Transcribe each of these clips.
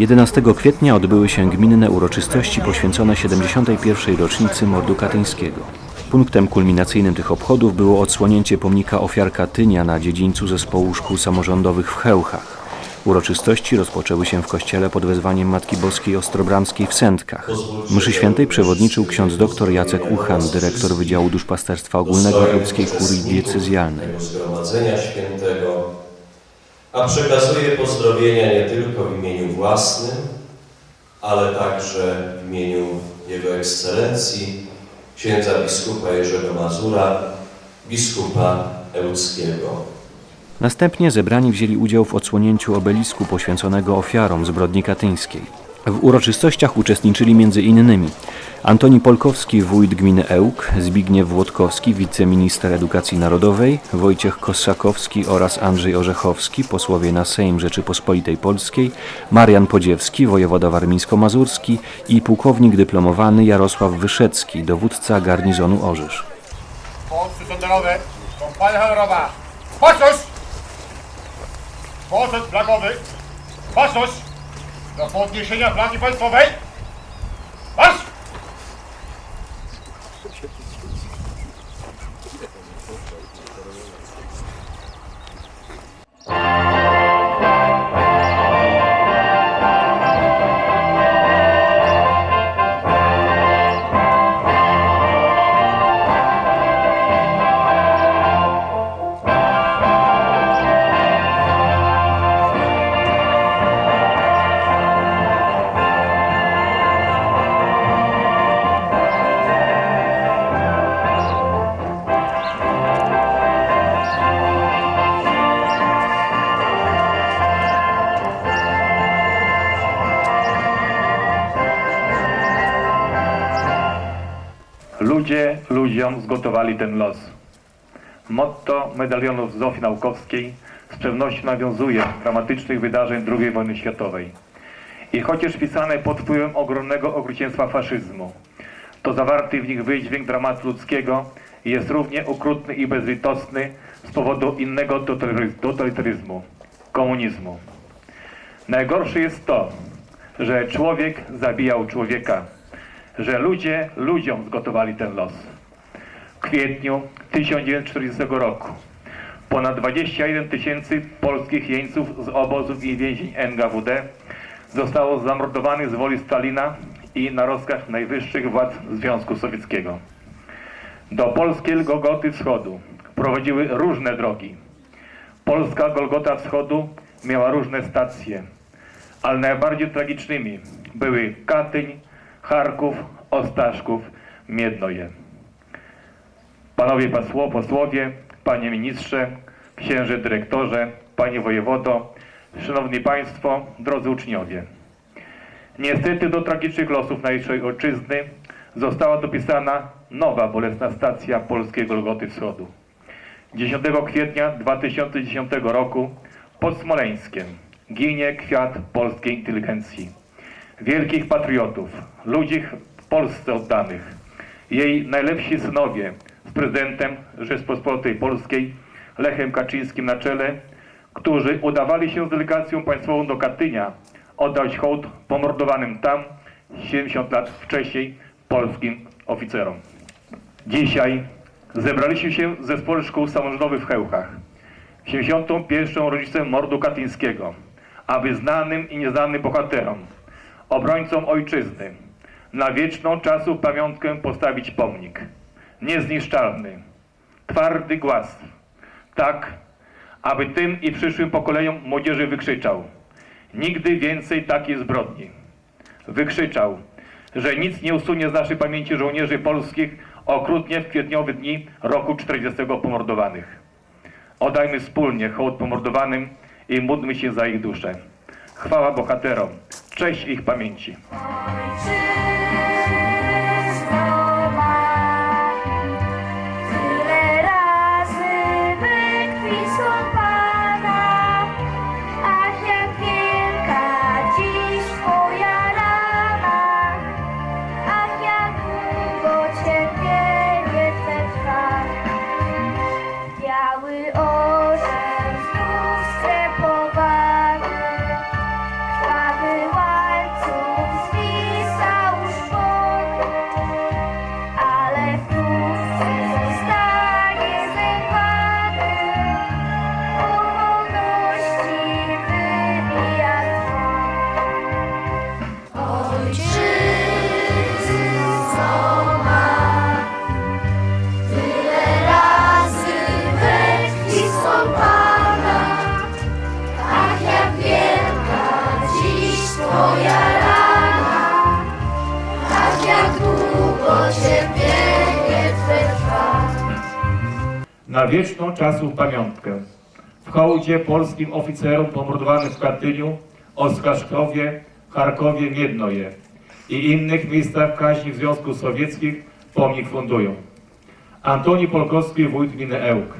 11 kwietnia odbyły się gminne uroczystości poświęcone 71. rocznicy mordu katyńskiego. Punktem kulminacyjnym tych obchodów było odsłonięcie pomnika ofiar Katynia na dziedzińcu zespołu szkół samorządowych w Chełchach. Uroczystości rozpoczęły się w kościele pod wezwaniem Matki Boskiej Ostrobramskiej w Sędkach. Mszy świętej przewodniczył ksiądz dr Jacek Uchan, dyrektor Wydziału Duszpasterstwa Ogólnego Ełckiej Kurii Diecezjalnej. A przekazuję pozdrowienia nie tylko w imieniu własnym, ale także w imieniu Jego Ekscelencji, księdza biskupa Jerzego Mazura, biskupa Ełckiego. Następnie zebrani wzięli udział w odsłonięciu obelisku poświęconego ofiarom zbrodni katyńskiej. W uroczystościach uczestniczyli m.in. Antoni Polkowski, wójt gminy Ełk, Zbigniew Włodkowski, wiceminister edukacji narodowej, Wojciech Kossakowski oraz Andrzej Orzechowski, posłowie na Sejm Rzeczypospolitej Polskiej, Marian Podziewski, wojewoda warmińsko-mazurski i pułkownik dyplomowany Jarosław Wyszecki, dowódca garnizonu Orzysz. Polscy sztandarowy, kompania honorowa, baczność! Flagowy, baczność! Do podniesienia flagi państwowej, marsz! Zgotowali ten los. Motto medalionów Zofii Naukowskiej z pewnością nawiązuje dramatycznych wydarzeń II wojny światowej. I chociaż pisane pod wpływem ogromnego okrucieństwa faszyzmu, to zawarty w nich wydźwięk dramatu ludzkiego jest równie okrutny i bezlitosny z powodu innego totalitaryz- totalitaryzmu komunizmu. Najgorsze jest to, że człowiek zabijał człowieka, że ludzie ludziom zgotowali ten los. Kwietniu 1940 roku ponad 21 tysięcy polskich jeńców z obozów i więzień NKWD zostało zamordowanych z woli Stalina i na rozkaz najwyższych władz Związku Sowieckiego. Do polskiej Golgoty Wschodu prowadziły różne drogi. Polska Golgota Wschodu miała różne stacje, ale najbardziej tragicznymi były Katyń, Charków, Ostaszków, Miednoje. Panowie posło, posłowie, panie ministrze, księże dyrektorze, panie wojewodo, szanowni państwo, drodzy uczniowie. Niestety do tragicznych losów naszej ojczyzny została dopisana nowa bolesna stacja polskiej Golgoty Wschodu. 10 kwietnia 2010 roku pod Smoleńskiem ginie kwiat polskiej inteligencji wielkich patriotów, ludzi w Polsce oddanych, jej najlepsi synowie z prezydentem Rzeczpospolitej Polskiej, Lechem Kaczyńskim na czele, którzy udawali się z delegacją państwową do Katynia oddać hołd pomordowanym tam 70 lat wcześniej polskim oficerom. Dzisiaj zebraliśmy się w zespole szkół samorządowych w Chełchach, w 71. rocznicę mordu katyńskiego, aby znanym i nieznanym bohaterom, obrońcom ojczyzny, na wieczną czasu pamiątkę postawić pomnik. Niezniszczalny, twardy głaz, tak, aby tym i przyszłym pokoleniom młodzieży wykrzyczał. Nigdy więcej takiej zbrodni. Wykrzyczał, że nic nie usunie z naszej pamięci żołnierzy polskich okrutnie w kwietniowe dni roku 40 pomordowanych. Oddajmy wspólnie hołd pomordowanym i módlmy się za ich duszę. Chwała bohaterom, cześć ich pamięci. Na wieczną czasów pamiątkę. W hołdzie polskim oficerom pomordowanym w Katyniu, Oskaszkowie, Charkowie, Miednoje i innych miejscach kaźni w Związku Sowieckim pomnik fundują. Antoni Polkowski, wójt gminy Ełk.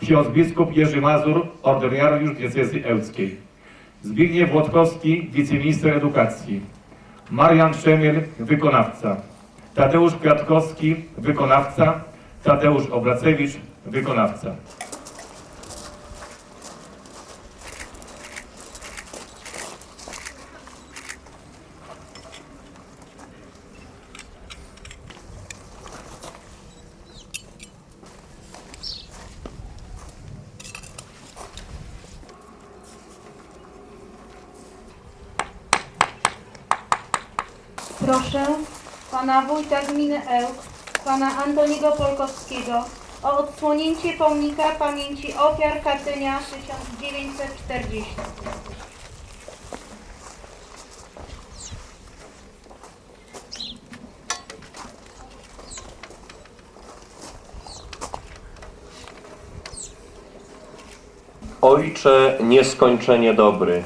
Ksiądz biskup Jerzy Mazur, ordynariusz diecezji ełckiej. Zbigniew Włodkowski, wiceminister edukacji. Marian Szemiel, wykonawca. Tadeusz Kwiatkowski, wykonawca. Tadeusz Obracewicz, wykonawca. Proszę pana wójta gminy Ełk, pana Antoniego Polkowskiego o odsłonięcie pomnika pamięci ofiar Katynia 1940. Ojcze nieskończenie dobry,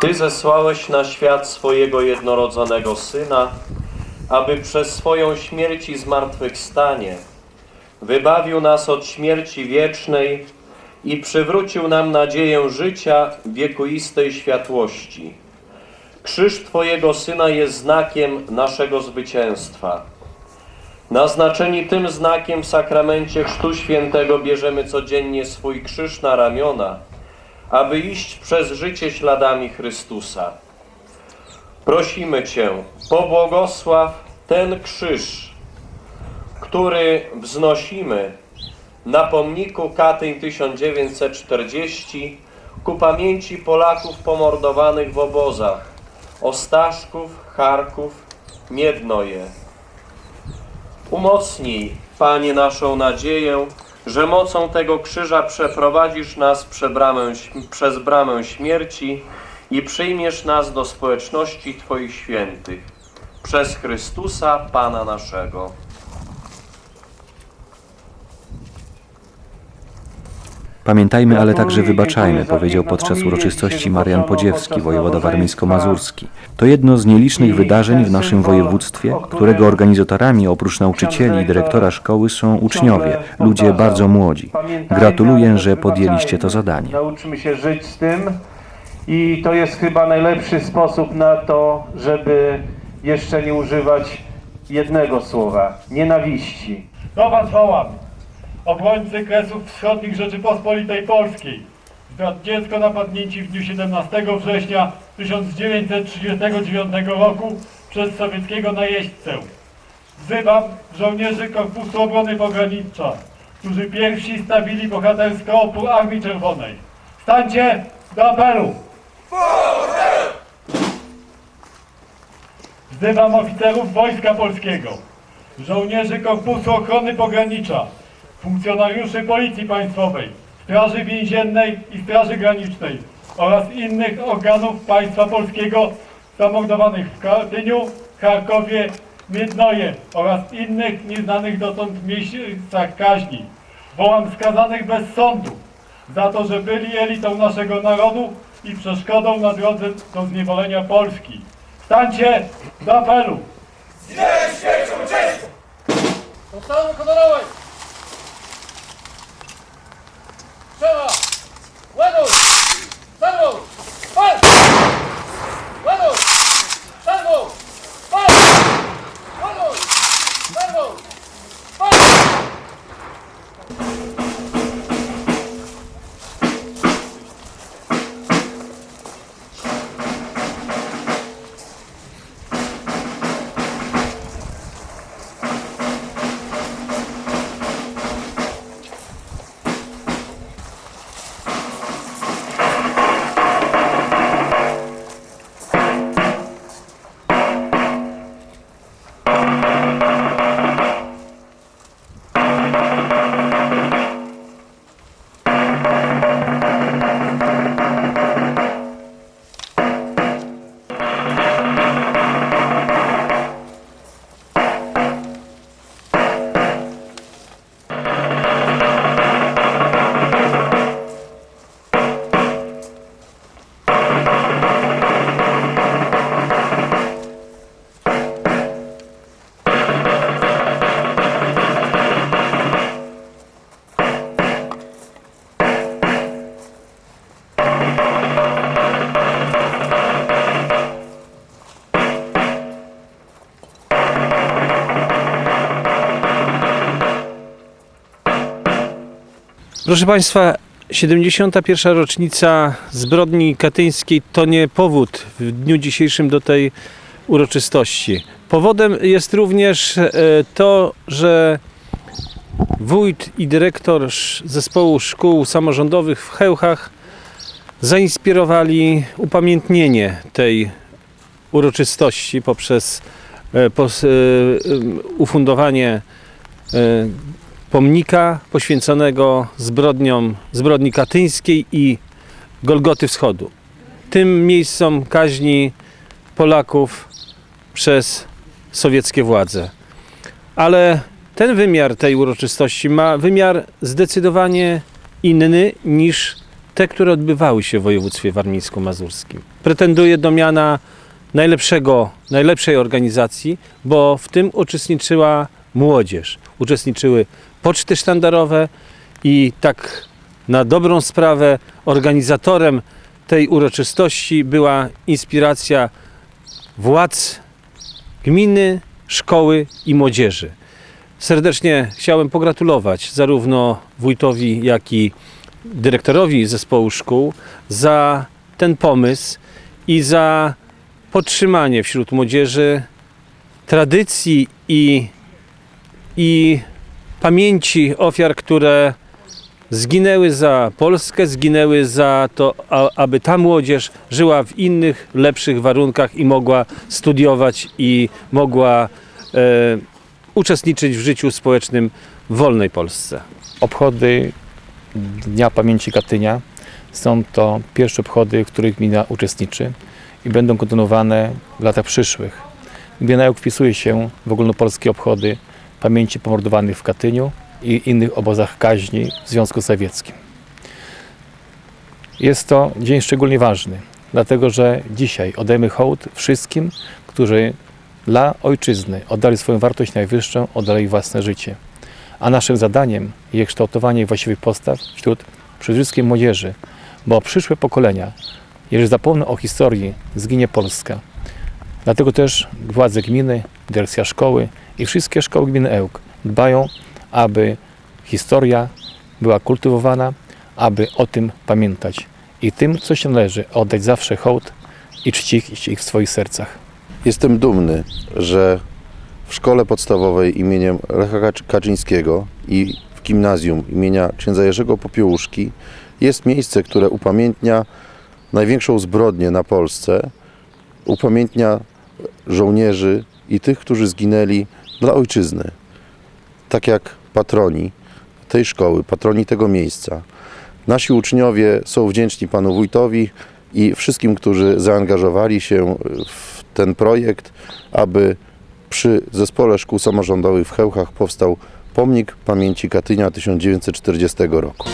Ty zesłałeś na świat swojego jednorodzonego Syna, aby przez swoją śmierć i zmartwychwstanie wybawił nas od śmierci wiecznej i przywrócił nam nadzieję życia wiekuistej światłości. Krzyż Twojego Syna jest znakiem naszego zwycięstwa. Naznaczeni tym znakiem w sakramencie Chrztu Świętego bierzemy codziennie swój krzyż na ramiona, aby iść przez życie śladami Chrystusa. Prosimy Cię, pobłogosław ten krzyż, który wznosimy na pomniku Katyń 1940 ku pamięci Polaków pomordowanych w obozach Ostaszków, Charków, Miednoje. Umocnij, Panie, naszą nadzieję, że mocą tego krzyża przeprowadzisz nas bramę, przez bramę śmierci i przyjmiesz nas do społeczności Twoich świętych. Przez Chrystusa, Pana naszego. Pamiętajmy, ale także wybaczajmy, powiedział podczas uroczystości Marian Podziewski, wojewoda warmińsko-mazurski. To jedno z nielicznych wydarzeń w naszym województwie, którego organizatorami oprócz nauczycieli i dyrektora szkoły są uczniowie, ludzie bardzo młodzi. Gratuluję, że podjęliście to zadanie. Nauczymy się żyć z tym i to jest chyba najlepszy sposób na to, żeby jeszcze nie używać jednego słowa nienawiści. Do Was wołam, obrońcy Kresów Wschodnich Rzeczypospolitej Polskiej, zdradziecko napadnięci w dniu 17 września 1939 roku przez sowieckiego najeźdźcę. Wzywam żołnierzy Korpusu Obrony Pogranicza, którzy pierwsi stawili bohatersko opór Armii Czerwonej. Stańcie do apelu! Wzywam oficerów Wojska Polskiego, żołnierzy Korpusu Ochrony Pogranicza, funkcjonariuszy Policji Państwowej, Straży Więziennej i Straży Granicznej oraz innych organów państwa polskiego zamordowanych w Katyniu, Charkowie, Miednoje oraz innych nieznanych dotąd miejscach kaźni. Wołam skazanych bez sądu za to, że byli elitą naszego narodu i przeszkodą na drodze do zniewolenia Polski. Stańcie do apelu! Znieść święcią uczestników! Powstałem honorowej! Ładuj! Stanął! Pal! Ładuj! Stanął! Proszę Państwa, 71. rocznica zbrodni katyńskiej to nie powód w dniu dzisiejszym do tej uroczystości. Powodem jest również e, to, że wójt i dyrektor zespołu szkół samorządowych w Chełchach zainspirowali upamiętnienie tej uroczystości poprzez e, e, ufundowanie pomnika poświęconego zbrodniom zbrodni katyńskiej i Golgoty Wschodu. Tym miejscom kaźni Polaków przez sowieckie władze. Ale ten wymiar tej uroczystości ma wymiar zdecydowanie inny niż te, które odbywały się w województwie warmińsko-mazurskim. Pretenduje do miana najlepszego, najlepszej organizacji, bo w tym uczestniczyła młodzież. Uczestniczyły poczty sztandarowe i tak na dobrą sprawę organizatorem tej uroczystości była inspiracja władz gminy, szkoły i młodzieży. Serdecznie chciałem pogratulować zarówno wójtowi, jak i dyrektorowi zespołu szkół za ten pomysł i za podtrzymanie wśród młodzieży tradycji i, i pamięci ofiar, które zginęły za Polskę, zginęły za to, aby ta młodzież żyła w innych, lepszych warunkach i mogła studiować i mogła e, uczestniczyć w życiu społecznym w wolnej Polsce. Obchody Dnia Pamięci Katynia są to pierwsze obchody, w których gmina uczestniczy i będą kontynuowane w latach przyszłych. Gmina wpisuje się w ogólnopolskie obchody pamięci pomordowanych w Katyniu i innych obozach kaźni w Związku Sowieckim. Jest to dzień szczególnie ważny, dlatego że dzisiaj oddajemy hołd wszystkim, którzy dla ojczyzny oddali swoją wartość najwyższą, oddali własne życie a naszym zadaniem jest kształtowanie właściwych postaw wśród przede wszystkim młodzieży, bo przyszłe pokolenia, jeżeli zapomną o historii, zginie Polska. Dlatego też władze gminy, dyrekcja szkoły i wszystkie szkoły gminy Ełk dbają, aby historia była kultywowana, aby o tym pamiętać i tym, co się należy, oddać zawsze hołd i czcić ich w swoich sercach. Jestem dumny, że w szkole podstawowej imieniem Lecha Kacz- Kaczyńskiego i w gimnazjum imienia księdza Jerzego Popiełuszki jest miejsce, które upamiętnia największą zbrodnię na Polsce, upamiętnia żołnierzy i tych, którzy zginęli dla ojczyzny. Tak jak patroni tej szkoły, patroni tego miejsca. Nasi uczniowie są wdzięczni panu wójtowi i wszystkim, którzy zaangażowali się w ten projekt, aby przy Zespole Szkół Samorządowych w Chełchach powstał pomnik pamięci Katynia 1940 roku.